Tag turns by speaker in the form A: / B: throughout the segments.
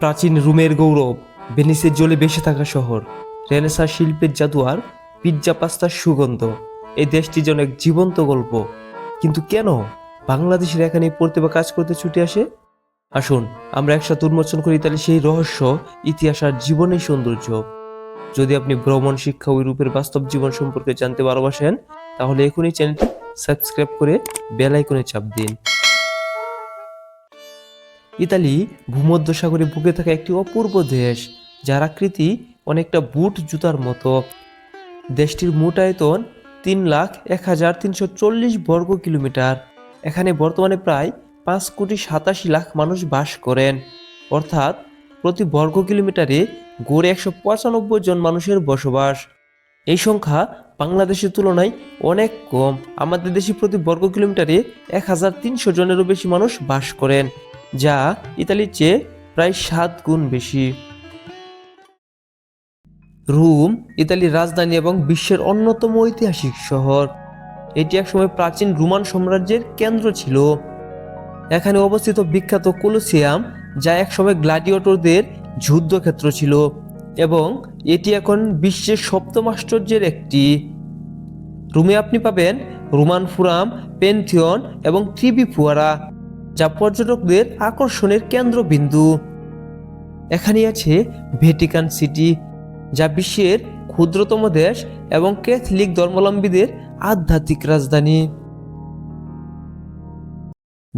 A: প্রাচীন রুমের গৌরব, ভেনিসের জলে বেসে থাকা শহর রেনেসা শিল্পের জাদু আর পিৎজা পাস্তার সুগন্ধ এই দেশটি যেন এক জীবন্ত গল্প। কিন্তু কেন বাংলাদেশের এখানে পড়তে বা কাজ করতে ছুটে আসে? আসুন, আমরা একসাথে উন্মোচন করি তাহলে সেই রহস্য, ইতিহাস আর জীবনের সৌন্দর্য। যদি আপনি ভ্রমণ, শিক্ষা ও রূপের বাস্তব জীবন সম্পর্কে জানতে ভালোবাসেন, তাহলে এখনই চ্যানেলটি সাবস্ক্রাইব করে বেল আইকনে চাপ দিন। ইতালি ভূমধ্য সাগরে বুকে থাকা একটি অপূর্ব দেশ, যার আকৃতি অনেকটা বুট জুতার মতো। দেশটির মোট আয়তন তিন লাখ এক হাজার তিনশো চল্লিশ বর্গ কিলোমিটার। এখানে বর্তমানে প্রায় পাঁচ কোটি সাতাশি লাখ মানুষ বাস করেন। অর্থাৎ প্রতি বর্গ কিলোমিটারে গড়ে একশো পঁচানব্বই জন মানুষের বসবাস। এই সংখ্যা বাংলাদেশের তুলনায় অনেক কম। আমাদের দেশে প্রতি বর্গ কিলোমিটারে এক হাজার তিনশো জনেরও বেশি মানুষ বাস করেন। যা ইতালির চেয়ে প্রায় সাত গুণ বেশি। রোম, ইতালির রাজধানী এবং বিশ্বের অন্যতম ঐতিহাসিক শহর। এটি একসময় প্রাচীন রোমান সাম্রাজ্যের কেন্দ্র ছিল। এখানে অবস্থিত বিখ্যাত কোলোসিয়াম, যা একসময় গ্ল্যাডিয়েটরদের যুদ্ধক্ষেত্র ছিল এবং এটি এখন বিশ্বের সপ্তম আশ্চর্যের একটি। রুমে আপনি পাবেন রোমান ফুরাম, পেন্থিয়ন এবং ত্রিবি ফুয়ারা যা পর্যটকদের আকর্ষণের কেন্দ্রবিন্দু। এখানে আছে ভেটিকান সিটি, যা বিশ্বের ক্ষুদ্রতম দেশ এবং ক্যাথলিক ধর্মাবলম্বীদের আধ্যাত্মিক রাজধানী।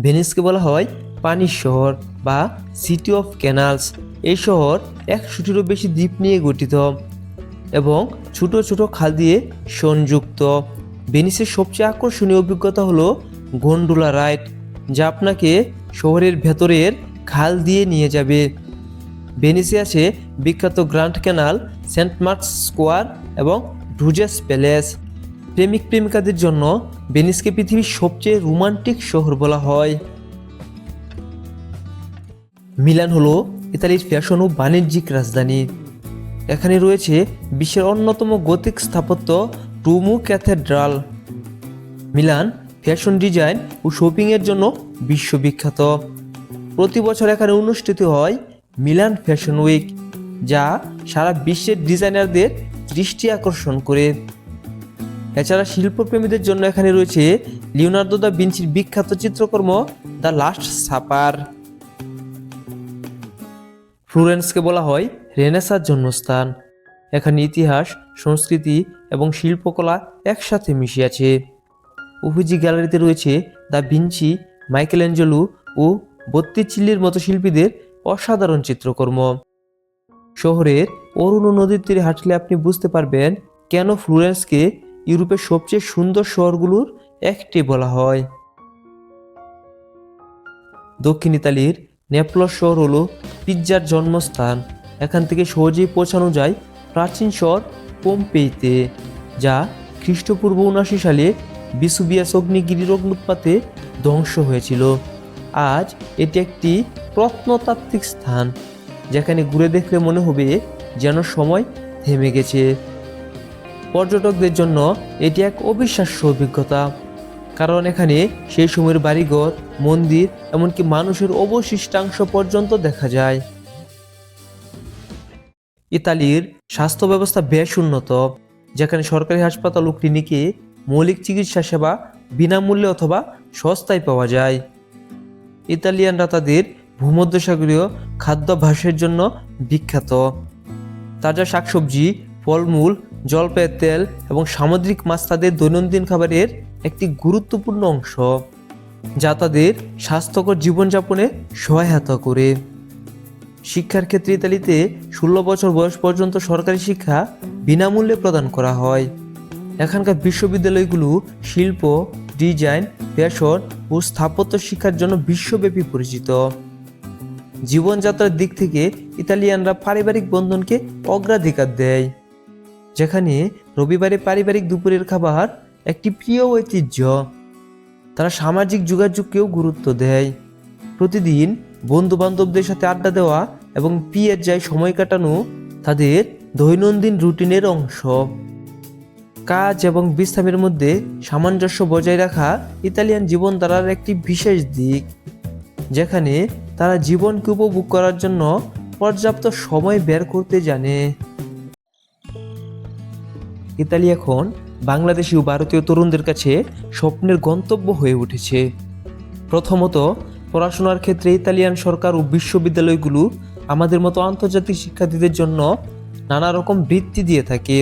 A: ভেনিসকে বলা হয় পানির শহর বা সিটি অফ ক্যানালস। এই শহর একশোটিরও বেশি দ্বীপ নিয়ে গঠিত এবং ছোট ছোট খাল দিয়ে সংযুক্ত। ভেনিসের সবচেয়ে আকর্ষণীয় অভিজ্ঞতা হলো গন্ডোলা রাইড। যা আপনাকে শহরের ভেতরের খাল দিয়ে নিয়ে যাবে। ভেনিসে আছে বিখ্যাত grand canal, saint Mark's square এবং ডুজেস প্যালেস। প্রেমিক প্রেমিকাদের জন্য ভেনিসকে পৃথিবীর সবচেয়ে রোমান্টিক শহর বলা হয়। মিলান হলো ইতালির ফ্যাশন ও বাণিজ্যিক রাজধানী। এখানে রয়েছে বিশ্বের অন্যতম গতিক স্থাপত্য Duomo cathedral. Milan fashion design ও শপিংয়ের জন্য বিশ্ববিখ্যাত। প্রতি বছর এখানে অনুষ্ঠিত হয় মিলান ফ্যাশন উইক, যা সারা বিশ্বের ডিজাইনারদের দৃষ্টি আকর্ষণ করে। এছাড়া শিল্পপ্রেমীদের জন্য এখানে রয়েছে লিওনার্দো দা ভিঞ্চির বিখ্যাত চিত্রকর্ম দ্য লাস্ট সাপার। ফ্লোরেন্সকে বলা হয় রেনেসার জন্মস্থান। এখানে ইতিহাস, সংস্কৃতি এবং শিল্পকলা একসাথে মিশে আছে। গ্যালারিতে রয়েছে দ্য ভিঞ্চি মাইকেল অ্যাঞ্জেলো ও বত্তিচিল্লির মতো শিল্পীদের অসাধারণ চিত্রকর্ম। শহরের অরুণ নদীর তীরে হাঁটলে আপনি বুঝতে পারবেন কেন ফ্লোরেন্সকে ইউরোপের সবচেয়ে সুন্দর শহরগুলোর একটি বলা হয়। দক্ষিণ ইতালির নেপলস শহর হলো পিৎজার জন্মস্থান। এখান থেকে সহজেই পৌঁছানো যায় প্রাচীন শহর পোম্পেইতে, যা খ্রিস্টপূর্ব উনাশি সালে বিসুবিয়াস অগ্নিগিরির অগ্নুৎপাতে ধ্বংস হয়েছিল। আজ এটি একটি প্রত্নতাত্ত্বিক স্থান, যেখানে ঘুরে দেখলে মনে হবে যেন সময় থেমে গেছে। পর্যটকদের জন্য এটি এক অবিশ্বাস্য অভিজ্ঞতা, কারণ এখানে সেই সময়ের বাড়িঘর, মন্দির, এমনকি মানুষের অবশিষ্টাংশ পর্যন্ত দেখা যায়। ইতালির স্বাস্থ্য ব্যবস্থা বেশ উন্নত, যেখানে সরকারি হাসপাতাল ও ক্লিনিকে মৌলিক চিকিৎসা সেবা বিনামূল্যে অথবা সস্তায় পাওয়া যায়। ইতালিয়ানরা তাদের ভূমধ্যসাগরীয় খাদ্যাভ্যাসের জন্য বিখ্যাত। তাজা শাকসবজি, ফলমূল, জলপাইয়ের তেল এবং সামুদ্রিক মাছ তাদের দৈনন্দিন খাবারের একটি গুরুত্বপূর্ণ অংশ, যা তাদের স্বাস্থ্যকর জীবনযাপনে সহায়তা করে। শিক্ষার ক্ষেত্রে ইতালিতে ষোলো বছর বয়স পর্যন্ত সরকারি শিক্ষা বিনামূল্যে প্রদান করা হয়। এখানকার বিশ্ববিদ্যালয়গুলো শিল্প, ডিজাইন ফ্যাশন ও স্থাপত্য শিক্ষার জন্য বিশ্বব্যাপী পরিচিত। জীবনযাত্রার দিক থেকে ইতালিয়ানরা পারিবারিক বন্ধনকে অগ্রাধিকার দেয়, যেখানে রবিবারে পারিবারিক দুপুরের খাবার একটি প্রিয় ঐতিহ্য। তারা সামাজিক যোগাযোগকেও গুরুত্ব দেয়। প্রতিদিন বন্ধু বান্ধবদের সাথে আড্ডা দেওয়া এবং পিয়ের যায় সময় কাটানো তাদের দৈনন্দিন রুটিনের অংশ। কাজ এবং বিশ্রামের মধ্যে সামঞ্জস্য বজায় রাখা ইতালিয়ান জীবনধারার একটি বিশেষ দিক, যেখানে তারা জীবনকে উপভোগ করার জন্য পর্যাপ্ত সময় বের করতে জানে। ইতালি এখন বাংলাদেশি ও ভারতীয় তরুণদের কাছে স্বপ্নের গন্তব্য হয়ে উঠেছে। প্রথমত, পড়াশোনার ক্ষেত্রে ইতালিয়ান সরকার ও বিশ্ববিদ্যালয়গুলো আমাদের মতো আন্তর্জাতিক শিক্ষার্থীদের জন্য নানা রকম বৃত্তি দিয়ে থাকে।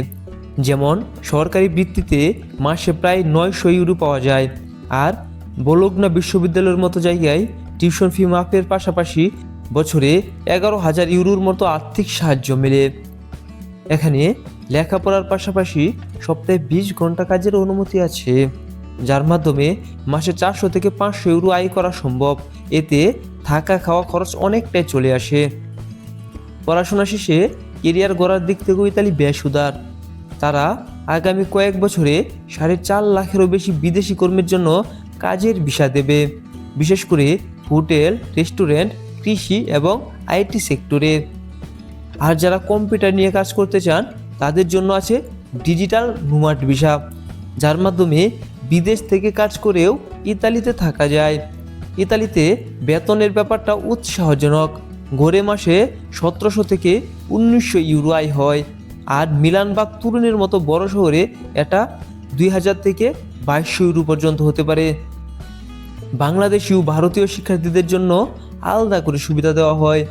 A: যেমন সরকারি বৃত্তিতে মাসে প্রায় নয়শো ইউরো পাওয়া যায়। আর বলগ্না বিশ্ববিদ্যালয়ের মতো জায়গায় টিউশন ফি মাফের পাশাপাশি বছরে এগারো হাজার ইউরোর মতো আর্থিক সাহায্য মেলে। এখানে লেখাপড়ার পাশাপাশি সপ্তাহে বিশ ঘণ্টা কাজের অনুমতি আছে, যার মাধ্যমে মাসে চারশো থেকে পাঁচশো ইউরো আয় করা সম্ভব। এতে থাকা খাওয়া খরচ অনেকটাই চলে আসে। পড়াশোনা শেষে কেরিয়ার গড়ার দিক থেকেও ইতালি বেশ উদার। তারা আগামী কয়েক বছরে সাড়ে চার লাখেরও বেশি বিদেশি কর্মীর জন্য কাজের ভিসা দেবে, বিশেষ করে হোটেল, রেস্টুরেন্ট, কৃষি এবং আইটি সেক্টরে। আর যারা কম্পিউটার নিয়ে কাজ করতে চান, তাদের জন্য আছে ডিজিটাল নুমাট ভিসা, যার মাধ্যমে বিদেশ থেকে কাজ করেও ইতালিতে থাকা যায়। ইতালিতে বেতনের ব্যাপারটা উৎসাহজনক। গড়ে মাসে সতেরোশো থেকে উনিশশো ইউরো আয় হয়। আর মিলান বা তুরুনের মতো বড় শহরে এটা দুই হাজার থেকে বাইশশো ইউরো পর্যন্ত হতে পারে। বাংলাদেশি ও ভারতীয় শিক্ষার্থীদের জন্য আলাদা করে সুবিধা দেওয়া হয়।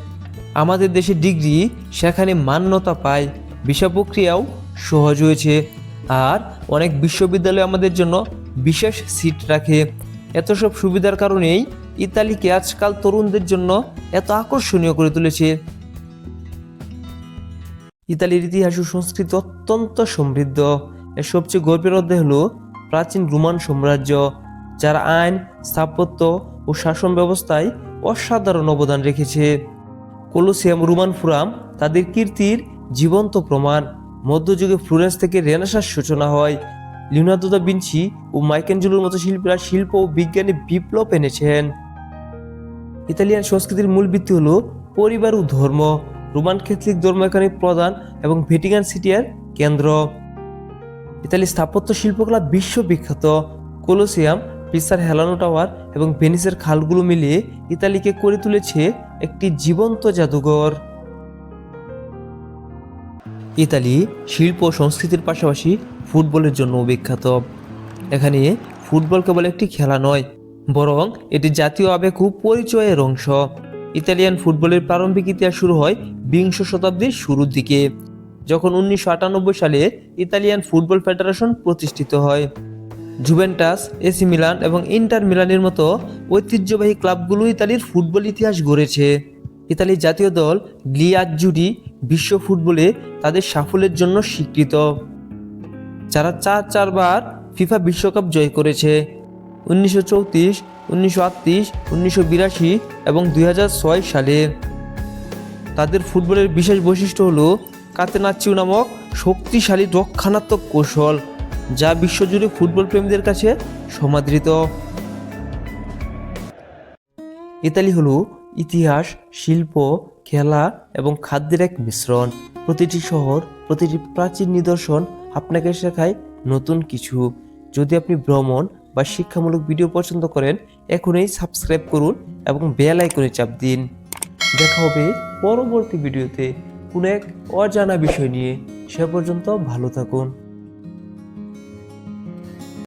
A: আমাদের দেশে ডিগ্রি সেখানে মান্যতা পায়, ভিসা প্রক্রিয়াও সহজ হয়েছে। আর অনেক বিশ্ববিদ্যালয় আমাদের জন্য বিশেষ সিট রাখে। এত সব সুবিধার কারণেই ইতালিকে আজকাল তরুণদের জন্য এত আকর্ষণীয় করে তুলেছে। ইতালির ইতিহাস ও সংস্কৃতি অত্যন্ত সমৃদ্ধ। এর সবচেয়ে গর্বের অধ্যায় হলো প্রাচীন রোমান সাম্রাজ্য, যারা আইন, স্থাপত্য ও শাসন ব্যবস্থায় অসাধারণ অবদান রেখেছে। কোলোসিয়াম রোমান ফুরাম তাদের কীর্তির জীবন্ত প্রমাণ। মধ্যযুগে ফ্লোরেন্স থেকে রেনেসার সূচনা হয়। লিওনার্দো দা ভিঞ্চি ও মাইকেঞ্জুলোর মতো শিল্পীরা শিল্প ও বিজ্ঞানে বিপ্লব এনেছেন। ইতালিয়ান সংস্কৃতির মূল ভিত্তি হল পরিবার ও ধর্ম। রোমান ক্যাথলিক এখানে প্রধান এবং ভেটিকান সিটিয়ার কেন্দ্র। ইতালির স্থাপত্য শিল্পকলা বিশ্ববিখ্যাত। কোলোসিয়াম, পিসার হেলানো টাওয়ার এবং ভেনিসের খালগুলো মিলিয়ে ইতালিকে করে তুলেছে একটি জীবন্ত জাদুঘর। ইতালি শিল্প সংস্কৃতির পাশাপাশি ফুটবলের জন্য বিখ্যাত। এখানে ফুটবল কেবল একটি খেলা নয়, বরং এটি জাতীয় আবেগ ও পরিচয়ের অংশ। ইতালিয়ান ফুটবলের প্রারম্ভিক ইতিহাস শুরু হয় বিংশ শতাব্দীর শুরুর দিকে, যখন উনিশশো আটানব্বই সালে ইতালিয়ান ফুটবল ফেডারেশন প্রতিষ্ঠিত হয়। জুভেন্টাস, এসি মিলান এবং ইন্টার মিলানের মতো ঐতিহ্যবাহী ক্লাবগুলো ইতালির ফুটবল ইতিহাস গড়েছে। ইতালির জাতীয় দল গ্লিয়াজুডি বিশ্ব ফুটবলে তাদের সাফল্যের জন্য স্বীকৃত। যারা চার চারবার ফিফা বিশ্বকাপ জয় করেছে। উনিশশো চৌত্রিশ উনিশশো আটত্রিশ, উনিশশো বিরাশি এবং দুই হাজার ছয় সালে। তাদের ফুটবলের বিশেষ বৈশিষ্ট্য হলো কাতেনাচিউ নামক শক্তিশালী রক্ষণাত্মক কৌশল, যা বিশ্বজুড়ে ফুটবল প্রেমীদের কাছে সমাদৃত। ইতালি হলো ইতিহাস, শিল্প, খেলা এবং খাদ্যের এক মিশ্রণ। প্রতিটি শহর, প্রতিটি প্রাচীন নিদর্শন আপনাকে শেখায় নতুন কিছু। যদি আপনি ভ্রমণ বা শিক্ষামূলক ভিডিও পছন্দ করেন, এখনই সাবস্ক্রাইব করুন এবং বেল আইকনে চাপ দিন। দেখা হবে পরবর্তী ভিডিওতে। কোনো এক অজানা বিষয় নিয়ে সে পর্যন্ত ভালো থাকুন।